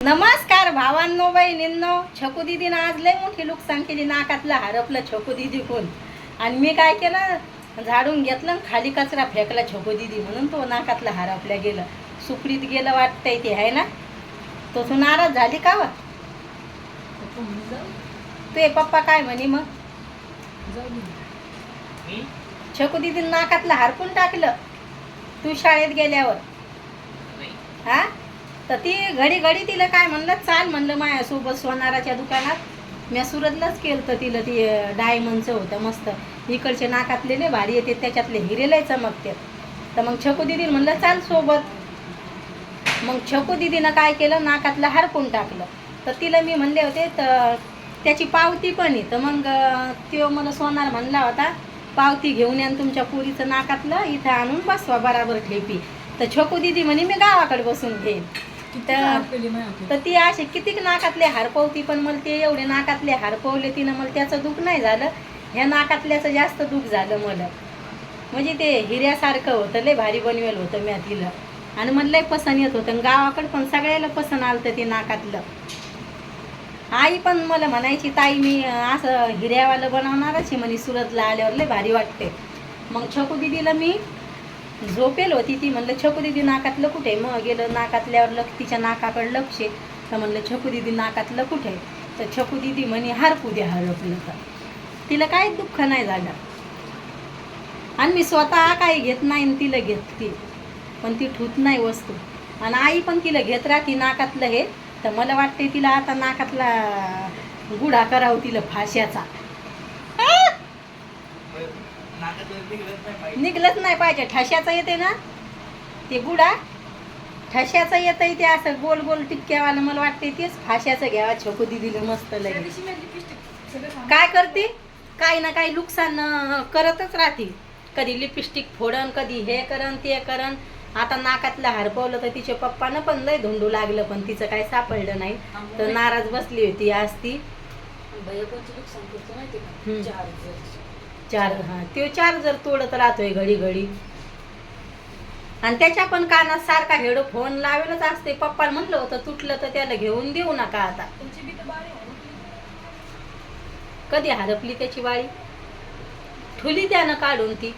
नमस्कार भावांनो बहिणींनो. छकू दिदीनं आज लय मोठी नुकसान केली नाकातलं हरपलं छकू दिदी कोण आणि मी काय केलं? झाडून घेतलं खाली कचरा फेकला छकू दिदी म्हणून. तो नाकातला हरपल्या गेलं. सुकडीत गेलं वाटतंय ते आहे ना? तो तू नाराज झाली का वा? ते पप्पा काय म्हणे मग? छकू दिदीनं नाकातलं हरपून टाकलं. तू शाळेत गेल्यावर. हा? तर ती घडी घडी तिला काय म्हणलं चाल म्हणलं माझ्यासोबत सोनाराच्या दुकानात. मी सुरतलाच केलं तर तिला ती डायमंडचं होतं मस्त. इकडचे नाकातले लय भारी येते त्याच्यातले हिरे लय चमकते. तर मग छकू दिदी म्हणलं चाल सोबत. मग छकू दिदीनं काय केलं नाकातलं हरपून टाकलं? तर तिला मी म्हणले होते तर त्याची पावती पण आहे. तर मग तो त्यो मला सोनार म्हणला होता पावती घेऊन या तुमच्या पुरीचं नाकातलं इथं आणून बसवा बराबर ठेपी. तर छकू दिदी म्हणे मी गावाकडे बसून घेईन. तर तर ती असे कितीक नाकातले हरपवती पण मला ते एवढे नाकातले हरपवले तिनं मला त्याचं दुःख नाही झालं. ह्या नाकातल्याचं जास्त दुःख झालं मला. म्हणजे ते हिऱ्यासारखं होतं लय भारी बनवेल होतं मी तिला. आणि मला लय पसंत येत होतं. गावाकडं पण सगळ्याला पसंत आलं ते नाकातलं. आई पण मला म्हणायची ताई मी असं हिऱ्यावालं बनवणारच म्हणे सुरतला आल्यावर लय भारी वाटते मग छकू दिदीला मी झोपेल होती ती. म्हणलं छकू दिदी नाकातलं कुठे? मग गेलं नाकातल्यावर लक्ष तिच्या नाकाकडे लक्ष तर म्हणलं छकू दिदी नाकातलं कुठे? तर छकू दिदी म्हणे हरपू द्या हरपलं तर तिला काय दुःख नाही झालं. आणि मी स्वतः काही घेत नाही आणि तिला घेतली पण ती ठूत नाही वस्तू. आणि आई पण तिला घेत राहते नाकातलं हे. तर मला वाटते तिला आता नाकातला गुढा करावं तिला फाश्याचा. निघलंच नाही पाहिजे. ठशाचं येते ना? ते गुडा ठशाचं येतंय ते असं गोल गोल टिपक्यावालं मला वाटते तेच. फाश्याचं घ्यावा छोकू दिदीला मस्त लगेच. काय करते? काही ना काही नुकसान करतच राहते कधी लिपस्टिक फोडन कधी हे करन ते करन. आता नाकातलं हरपवलं तर तिच्या पप्पानं पण लय धुंडू लागलं पण तिचं काही सापडलं नाही. तर नाराज बसली होती आज ती. चार हा तो चार्जर तोडत राहतोय घडी घडी आणि त्याच्या पण कानात सारखा हेडफोन लावेलच असते. पप्पा म्हटलं होतं तुटलं तर त्याला घेऊन देऊ नका आता. कधी हरपली त्याची वाळी ठुली त्यानं काढून ती.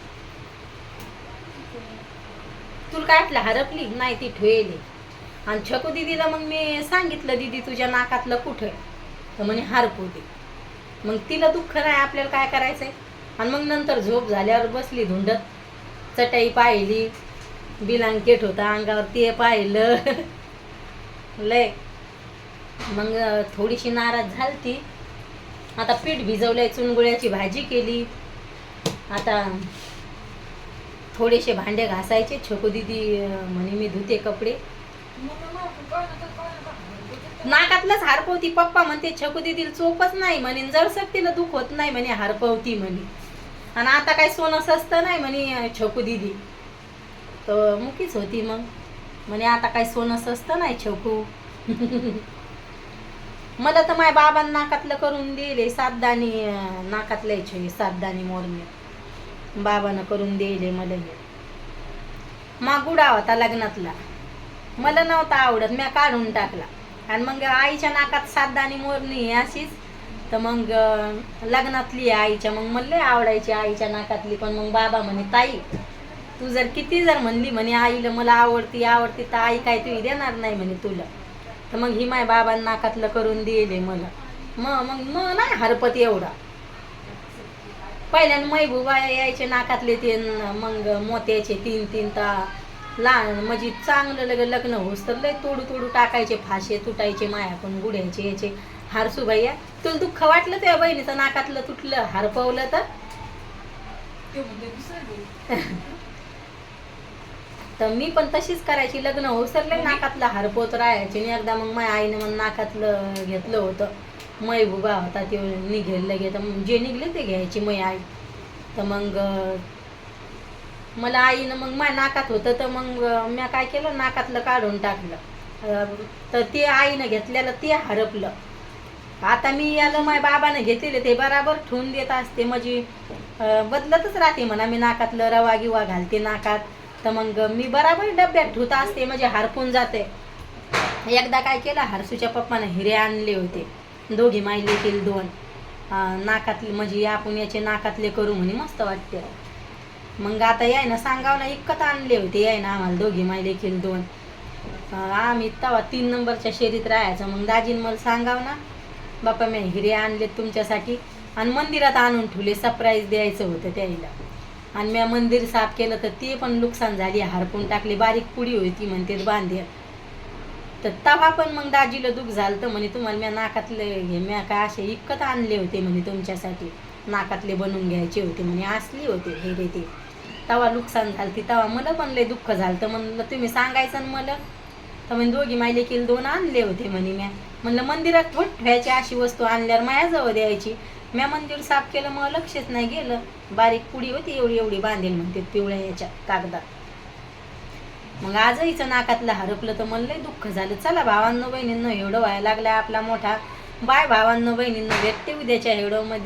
तुला काय वाटलं हरपली नाही ती ठुयली आणि छकू दिदीला मग मी सांगितलं दिदी तुझ्या नाकातलं कुठं तर म्हणे हरपू दे. मग तिला दुःख नाही आपल्याला काय करायचंय? आणि मग नंतर झोप झाल्यावर बसली धुंडत चटाई पाहिली बिलांकेट होता अंगावर ते पाहिलं. लय. मग थोडीशी नाराज झाली ती आता पीठ भिजवलंय चुनगुळ्याची भाजी केली. आता थोडेसे भांडे घासायचे. छोकू दिदी म्हणे मी धुते कपडे. नाकातलंच हारपवती. पप्पा म्हणते छकू दिदीला चोपच नाही म्हणे जर तिला दुःख होत नाही म्हणे हारपवती म्हणे. आणि आता काय सोनं सस्तं नाही म्हणे छकू दिदी. तर मुकीच होती मग. म्हणे आता काय सोनं सस्तं नाही छकू. मला तर माझ्या बाबांना नाकातलं करून दिले सातदानी नाकातलं नाकातले छे सातदानी मोरणे. बाबानं करून दिले मला मा गुडा होता लग्नातला. मला नव्हता आवडत म्या काढून टाकला. आणि मग आईच्या नाकात सातदानी मोरणी आहे अशीच तर मग लग्नातली आहे आईच्या मग मला आवडायची आईच्या नाकातली. पण मग बाबा म्हणे ताई तू जर किती जर म्हणली म्हणे आईला मला आवडती आवडती तर आई काय तुही देणार नाही म्हणे तुला. तर मग ही माय बाबांना नाकातलं करून दिले मला. मग मग मग नाही हरपत एवढा. पहिल्यानं मैबुबा यायचे नाकातले ते मग मोत्याचे तीन तीन ता लहान म्हणजे चांगलं लग लग्न होस तर लय तोडू तोडू टाकायचे फाशे तुटायचे मायाकडून गुड्यांचे याचे हारसू भैया. तुला दुःख वाटलं त्या बहिणीचं नाकातलं तुटलं हरपवलं तर? तर मी पण तशीच करायची. लग्न होसरले नाकातलं हरपवत राहायचे. आणि एकदा मग माझ्या आईने मग नाकातलं घेतलं होतं. मैबुबा होता ते निघेल लगे तर मग जे निघले ते घ्यायची मै आई. तर मग मला आईनं मग माझ्या नाकात होतं. तर मग मी काय केलं? नाकातलं काढून टाकलं. तर ते आईनं घेतलेलं ते हरपलं. आता मी याला माझ्या बाबानं घेतलेले ते बराबर ठेवून देत असते. म्हणजे बदलतच राहते म्हणा. मी नाकातलं रवा गिवा घालते नाकात. तर मग मी बराबर डब्यात ठेवत असते. म्हणजे हरपून जाते. एकदा काय केलं हरसूच्या पप्पानं हिरे आणले होते. दोघी माहिले केले दोन. नाकातले म्हणजे आपण याचे नाकातले करू म्हणे मस्त वाटते. मग आता याय ना सांगाव ना इकत आणले होते. याय ना आम्हाला दोघी माहिले केले दोन. आम्ही तवा तीन नंबरच्या शेरीत राहायचं. मग दाजीन मला सांगाव ना बापा मी हिरे आणले तुमच्यासाठी आणि मंदिरात आणून ठेवले. सरप्राईज द्यायचं होतं त्याला. आणि मी मंदिर साफ केलं तर ती पण नुकसान झाली. हारपून टाकली. बारीक पुडी होती म्हणते बांधेल. तर तवा पण मग दाजीला दुःख झालं तर म्हणे तुम्हाला म्या नाकातले हे म्या काय असे इकत आणले होते? म्हणे तुमच्यासाठी. नाकातले बनवून घ्यायचे होते म्हणे असली होते हे रे ते. तवा नुकसान झालं ती तवा मला पण लय दुःख झालं तर म्हणलं तुम्ही सांगायचं ना मला. तर म्हणे दोघी मायले केले दोन आणले होते म्हणे म्या. म्हणलं मंदिरात थोड ठेवायची अशी वस्तू आणल्यावर माझ्याजवळ द्यायची. म्या मंदिर साफ केलं मग लक्षच नाही गेलं. बारीक पुडी होती एवढी एवढी बांधेल म्हणते पिवळ्या याच्या कागदात. मग आजही हिचं नाकातलं हरपलं तर मला लय दुःख झालं. चला भावांनो बहिणींनो एवढं व्हायला लागलं आपला मोठा. बाय भावांनो बहिणींनो भेटते उद्याच्या एवढं मध्ये.